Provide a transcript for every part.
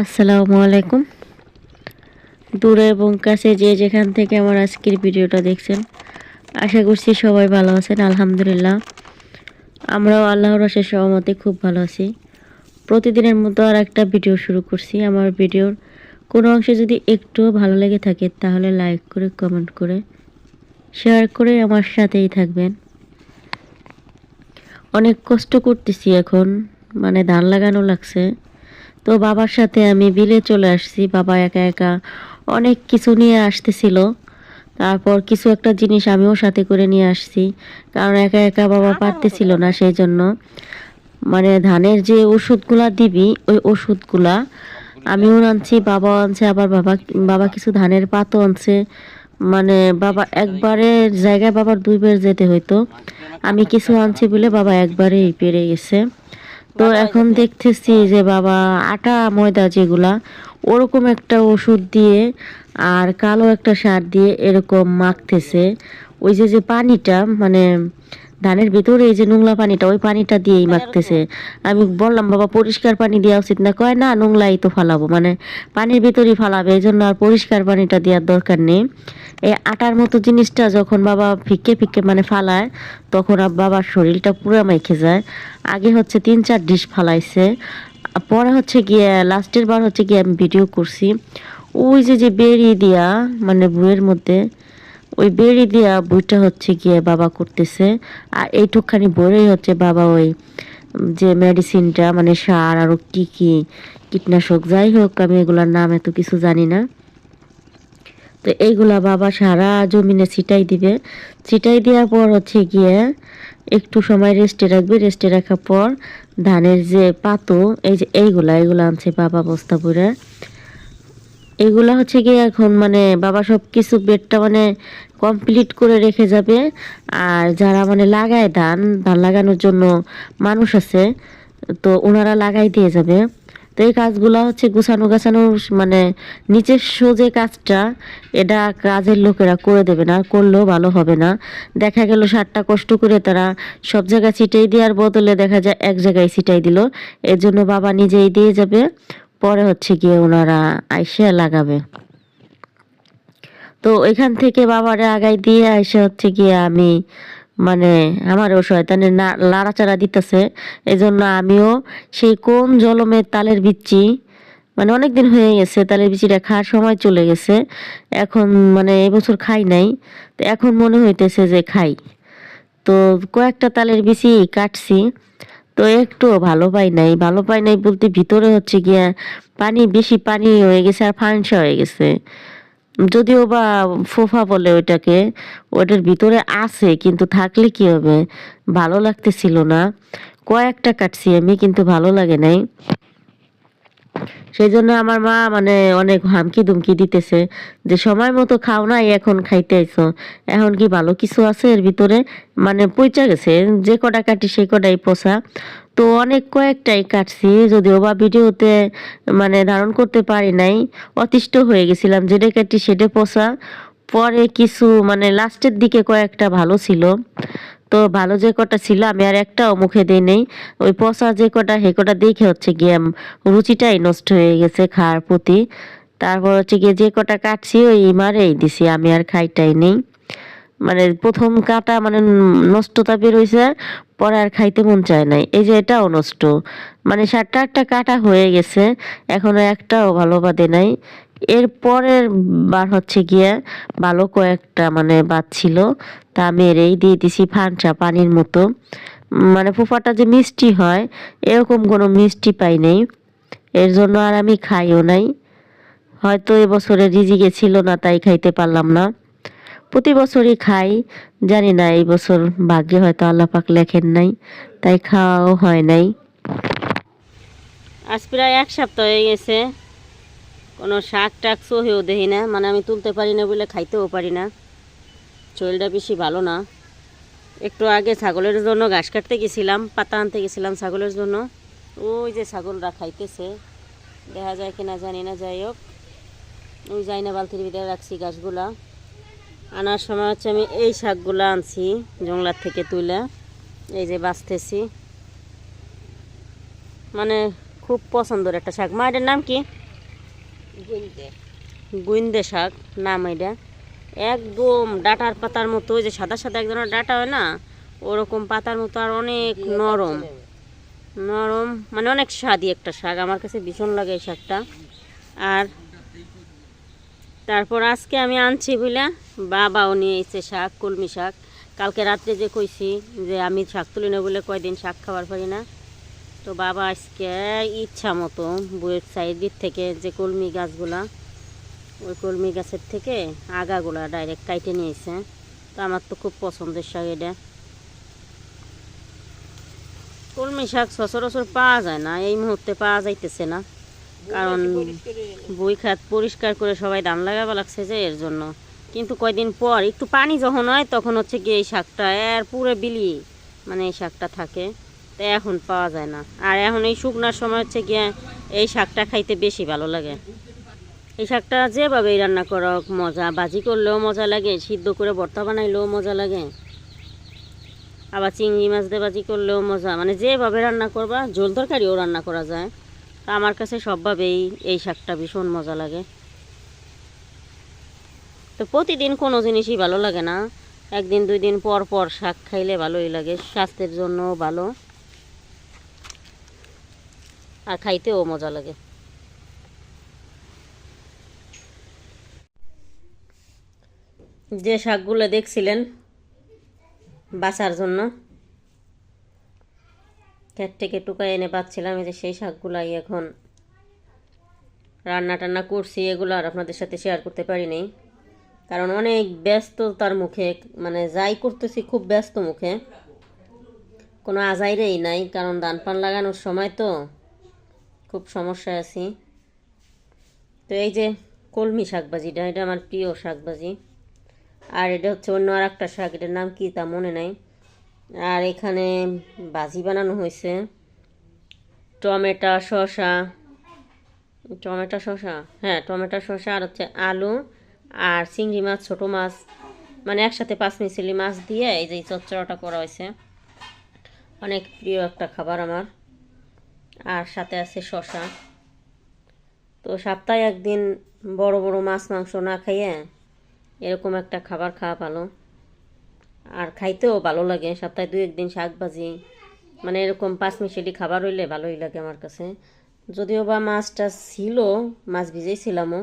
আসসালামু আলাইকুম। দূরে এবং কাছে যে যেখান থেকে আমার আজকের ভিডিওটা দেখছেন, আশা করছি সবাই ভালো আছেন, আলহামদুলিল্লাহ। আমরাও আল্লাহর রসের সহমতে খুব ভালো আছি। প্রতিদিনের মতো আর একটা ভিডিও শুরু করছি। আমার ভিডিওর কোনো অংশে যদি একটুও ভালো লেগে থাকে, তাহলে লাইক করে, কমেন্ট করে, শেয়ার করে আমার সাথেই থাকবেন। অনেক কষ্ট করতেছি এখন মানে ধান লাগানো লাগছে। তো বাবার সাথে আমি বিলে চলে আসছি বাবা একা একা। অনেক কিছু নিয়ে আসতেছিল। তারপর কিছু একটা জিনিস আমিও সাথে করে নিয়ে আসছি। কারণ একা একা বাবা পারতেছিল না সেই জন্য মানে ধানের যে ওষুধগুলা দিবি ওই ওষুধগুলা আমিও আনছি বাবাও আনছে আবার বাবা বাবা কিছু ধানের পাতও আনছে। মানে বাবা একবারে জায়গায় বাবার দুইবার যেতে হইতো। আমি কিছু আনছি বলে বাবা একবারেই পেরে গেছে। তো এখন দেখতেছি যে বাবা আটা ময়দা যেগুলা ওরকম একটা ওষুধ দিয়ে আর কালো একটা সার দিয়ে এরকম মাখতেছে। ওই যে যে পানিটা মানে ধানের ভিতরে এই যে নোংলা পানিটা ওই পানিটা দিয়েই মাখতেছে। আমি বললাম বাবা পরিষ্কার পানি দেওয়া উচিত না। কয় না নোংলাই তো ফালাবো। মানে পানির ভিতরেই ফালাবে এই জন্য আর পরিষ্কার পানিটা দেওয়ার দরকার নেই। এই আটার মতো জিনিসটা যখন বাবা ফিকে ফিকে মানে ফালায়, তখন বাবার শরীরটা পুরো মাইখে যায়। আগে হচ্ছে তিন চার ডিশ ফালাইছে। পরে হচ্ছে গিয়ে লাস্টের বার হচ্ছে গিয়ে আমি ভিডিও করছি। ওই যে যে বেরি দিয়া মানে বইয়ের মধ্যে, ওই বেরি দিয়া বইটা হচ্ছে গিয়ে বাবা করতেছে। আর এইটুকখানি বইয়েই হচ্ছে বাবা ওই, যে মেডিসিনটা মানে সার আরও কী কী কীটনাশক, যাই হোক, আমি এগুলোর নাম এত কিছু জানি না। তো এইগুলা বাবা সারা জমিনে ছিটাই দিবে। ছিটাই দেওয়ার পর হচ্ছে গিয়ে একটু সময় রেস্টে রাখবে। রেস্টে রাখার পর ধানের যে পাতো, এই যে এইগুলা এইগুলা আনছে বাবা বস্তা করে এগুলা হচ্ছে গিয়ে এখন মানে বাবা সব কিছু বেডটা মানে কমপ্লিট করে রেখে যাবে। আর যারা মানে লাগায় ধান ধান লাগানোর জন্য মানুষ আছে, তো ওনারা লাগাই দিয়ে যাবে। এই কাজগুলো হচ্ছে গুছানো গাছানো মানে নিচের সোজে কাজটা, এটা কাজের লোকেরা করে দেবে না করলেও ভালো হবে না। দেখা গেল সারটা কষ্ট করে তারা সব জায়গায় ছিটাই দেওয়ার বদলে দেখা যায় এক জায়গায় ছিটাই দিল। এর জন্য বাবা নিজেই দিয়ে যাবে, পরে হচ্ছে গিয়ে ওনারা আইসে লাগাবে। তো এখান থেকে বাবারে আগাই দিয়ে আইসে হচ্ছে গিয়ে আমি মানে আমারও শয়তানের না লাড়াচাড়া দিতেছে। এই জন্য আমিও সেই কোন জলমের তালের বিচ্ছি মানে অনেক দিন হয়ে গেছে, তালের বিচিটা খাওয়ার সময় চলে গেছে। এখন মানে এবছর খাই নাই। তো এখন মনে হইতেছে যে খাই। তো কয়েকটা তালের বিচি কাটছি। তো একটুও ভালো পাই নাই। ভালো পাই নাই বলতে ভিতরে হচ্ছে গিয়া পানি, বেশি পানি হয়ে গেছে আর ফানসা হয়ে গেছে। যদিও বা ফোফা বলে ওইটাকে ওটার ভিতরে আছে, কিন্তু থাকলে কি হবে? ভালো লাগতেছিল না। কয়েকটা কাটছি আমি, কিন্তু ভালো লাগে নাই। সেই জন্য আমার মা মানে অনেক হামকি দুমকি দিতেছে যে, সময় মতো খাও নাই, এখন খাইতে আইছো। এখন কি ভালো কিছু আছে এর ভিতরে? মানে পচা গেছে, যে কটা কাটি সেই কটাই পচা। তো অনেক কয়েকটাই কাটছি, যদিও বা ভিডিওতে মানে ধারণ করতে পারি নাই। অতিষ্ঠ হয়ে গেছিলাম, যেটা কাটি সেটা পচা। পরে কিছু মানে লাস্টের দিকে কয়েকটা ভালো ছিল। তো ভালো যে কটা ছিল, আমি আর একটাও মুখে দিই নেই। ওই পচা যে কটা, হে কটা দেখে হচ্ছে গিয়ে রুচিটাই নষ্ট হয়ে গেছে খাওয়ার প্রতি। তারপর হচ্ছে গিয়ে যে কটা কাটছি, ওই মারেই দিছি, আমি আর খাইটাই নেই। মানে প্রথম কাটা মানে নষ্টতা বেরোইছে পরে আর খাইতে মন চায় নাই। এই যে এটাও নষ্ট। মানে সাতটা আটটা কাটা হয়ে গেছে, এখনও একটাও ভালো বাদে নাই। এর পরের বার হচ্ছে গিয়ে ভালো কয়েকটা মানে বাদ ছিল, তা মেরেই দিয়ে দিছি ফানসা পানির মতো। মানে ফুফাটা যে মিষ্টি হয়, এরকম কোনো মিষ্টি পাই নাই। এর জন্য আর আমি খাইও নাই। হয়তো এবছরে রিজিকে ছিল না, তাই খাইতে পারলাম না। প্রতি বছরই খাই, জানি না, এই বছর ভাগ্যে হয়তো আল্লাহ পাক লেখেন নাই, তাই খাওয়াও হয় নাই। আজ প্রায় এক সপ্তাহ হয়ে গেছে, কোনো শাক টাক সহেও দেখি না মানে আমি তুলতে পারি না বলে খাইতেও পারি না। শরীরটা বেশি ভালো না। একটু আগে ছাগলের জন্য ঘাস কাটতে গেছিলাম, পাতা আনতে গেছিলাম ছাগলের জন্য। ওই যে ছাগলরা খাইতেছে, দেখা যায় কিনা জানি না, যাই হোক। ওই যাই না বালতির ভিতরে রাখছি গাছগুলা আনার সময় হচ্ছে আমি এই শাকগুলো আনছি জংলার থেকে তুলে। এই যে বাঁচতেছি। মানে খুব পছন্দের একটা শাক। মা এটার নাম কি? গুইন্দে। শাক নাম এটা একদম ডাটার পাতার মতো ওই যে সাদা সাদা এক ধরনের ডাটা হয় না? ওরকম পাতার মতো আর অনেক নরম। নরম মানে অনেক স্বাদই একটা শাক। আমার কাছে ভীষণ লাগে এই শাকটা। আর তারপর আজকে আমি আনছি বুঝলা বাবাও নিয়ে এসেছে শাক, কলমি শাক। কালকে রাত্রে যে কইছি যে আমি শাক তুলি না বলে কয়দিন শাক খাবার পারি না। তো বাবা আজকে ইচ্ছা মতো বইয়ের সাইডের থেকে যে কলমি গাছগুলা, ওই কলমি গাছের থেকে আগাগুলা ডাইরেক্ট কাইটে নিয়েছে তো আমার তো খুব পছন্দের শাক এটা। কলমি শাক সচরাচর পাওয়া যায় না, এই মুহূর্তে পাওয়া যাইতেছে না। কারণ বই খাত পরিষ্কার করে সবাই ধান লাগাবা লাগছে যে এর জন্য। কিন্তু কয়দিন পর একটু পানি যখন হয় তখন হচ্ছে গিয়ে এই শাকটা এর পুরো বিলি মানে এই শাকটা থাকে। তো এখন পাওয়া যায় না। আর এখন এই শুকনার সময় হচ্ছে গিয়ে এই শাকটা খাইতে বেশি ভালো লাগে। এই শাকটা যেভাবেই রান্না করা মজা ভাজি করলেও মজা লাগে সিদ্ধ করে ভর্তা বানাইলেও মজা লাগে। আবার চিংড়ি মাছ দিয়ে ভাজি করলেও মজা। মানে যেভাবে রান্না করবা ঝোল তরকারিও রান্না করা যায়। আমার কাছে সবভাবেই এই শাকটা ভীষণ মজা লাগে। তো প্রতিদিন কোনো জিনিসই ভালো লাগে না। একদিন, দুই দিন পর পর শাক খাইলে ভালোই লাগে, স্বাস্থ্যের জন্যও ভালো। আর খাইতেও মজা লাগে। যে শাকগুলো দেখছিলেন বাঁচার জন্য ক্ষেত থেকে টুকা এনে পাচ্ছিলাম এই যে সেই শাকগুলাই এখন। রান্না টান্না করছি এগুলো আর আপনাদের সাথে শেয়ার করতে পারিনি কারণ অনেক ব্যস্ততার মুখে মানে যাই করতেছি খুব ব্যস্ত মুখে। কোনো আজাইরেই নাই, কারণ ধান পান লাগানোর সময় তো খুব সমস্যায় আছি। তো এই যে কলমি শাকবাজিটা এটা আমার প্রিয় শাকবাজি। আর এটা হচ্ছে অন্য আর একটা শাক, এটার নাম কি তা মনে নাই। আর এখানে ভাজি বানানো হয়েছে। টমেটো, শসা। টমেটো, শসা? হ্যাঁ টমেটো, শসা আর হচ্ছে আলু আর চিংড়ি মাছ, ছোটো মাছ। মানে একসাথে পাঁচ মিশালি মাছ দিয়ে এই যে চচ্চড়াটা করা হয়েছে। অনেক প্রিয় একটা খাবার আমার। আর সাথে আছে শসা। তো সপ্তাহে একদিন বড় বড় মাছ, মাংস না খাইয়ে এরকম একটা খাবার খাওয়া ভালো। আর খাইতেও ভালো লাগে, সপ্তাহে দু একদিন শাক ভাজি। মানে এরকম পাঁচ মিশালি খাবার হইলে ভালোই লাগে আমার কাছে। যদিও বা মাছটা ছিল, মাছ ভিজেছিলামও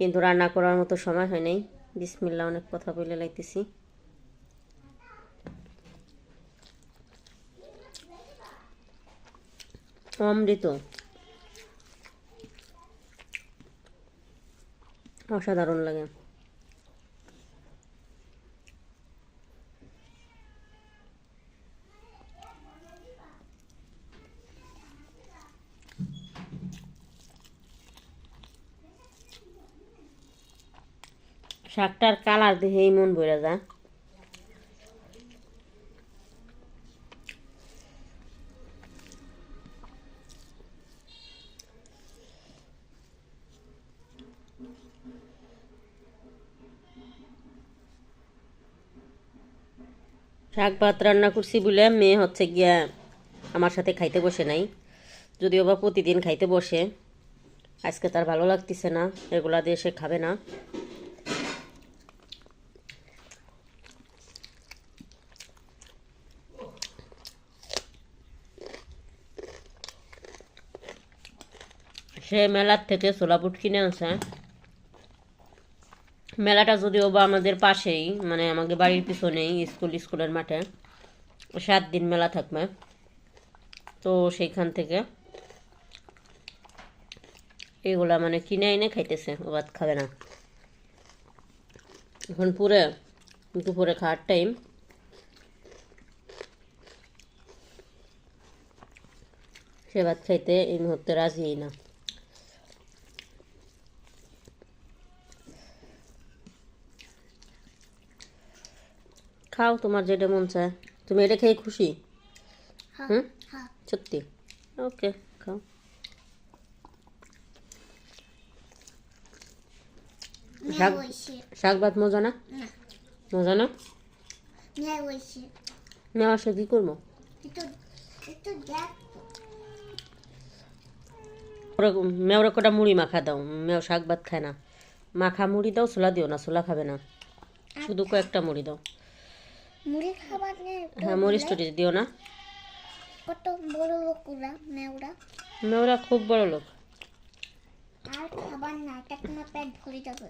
কিন্তু রান্না করার মতো সময় হয় নাই। বিসমিল্লা অনেক কথা বলে লাইতেছি। অমৃত। অসাধারণ লাগে। শাকটার কালার দেখেই মন ভরে যা। শাক ভাত রান্না করছি বলে মেয়ে হচ্ছে গিয়া আমার সাথে খাইতে বসে নাই। যদিও বা প্রতিদিন খাইতে বসে। আজকে তার ভালো লাগতেছে না, এগুলা দিয়ে সে খাবে না। সে মেলার থেকে সোলাপুট কিনে আনছে। মেলাটা যদিও বা আমাদের পাশেই মানে আমাদের বাড়ির পিছনেই, স্কুল, স্কুলের মাঠে। সাত দিন মেলা থাকবে। তো সেইখান থেকে এগুলা মানে কিনে এনে খাইতেছে, ও ভাত খাবে না। এখন পুরে, দুপুরে খাওয়ার টাইম সে ভাত খাইতে এই মুহূর্তে রাজিই না। খাও তোমার যেটা মন চায়। তুমি এটা খেয়ে খুশি? হুম? সত্যি? ওকে খাও। শাক শাক ভাত মজা না? মজা না? না আসলে কী করব? মেওরা কটা মুড়ি মাখা দাও। মেও শাক ভাত খায় না। মাখা মুড়ি দাও ছোলা দিও না ছোলা খাবে না। শুধু কয়েকটা মুড়ি দাও। মুড়ি খাবার নেই তো হ্যাঁ মুড়ি টরিচ দিও না। কত বড় লোক ওরা মেওরা মেওরা খুব বড় লোক। আর খাবার না এটা তোমার পেট ভরে যাবে।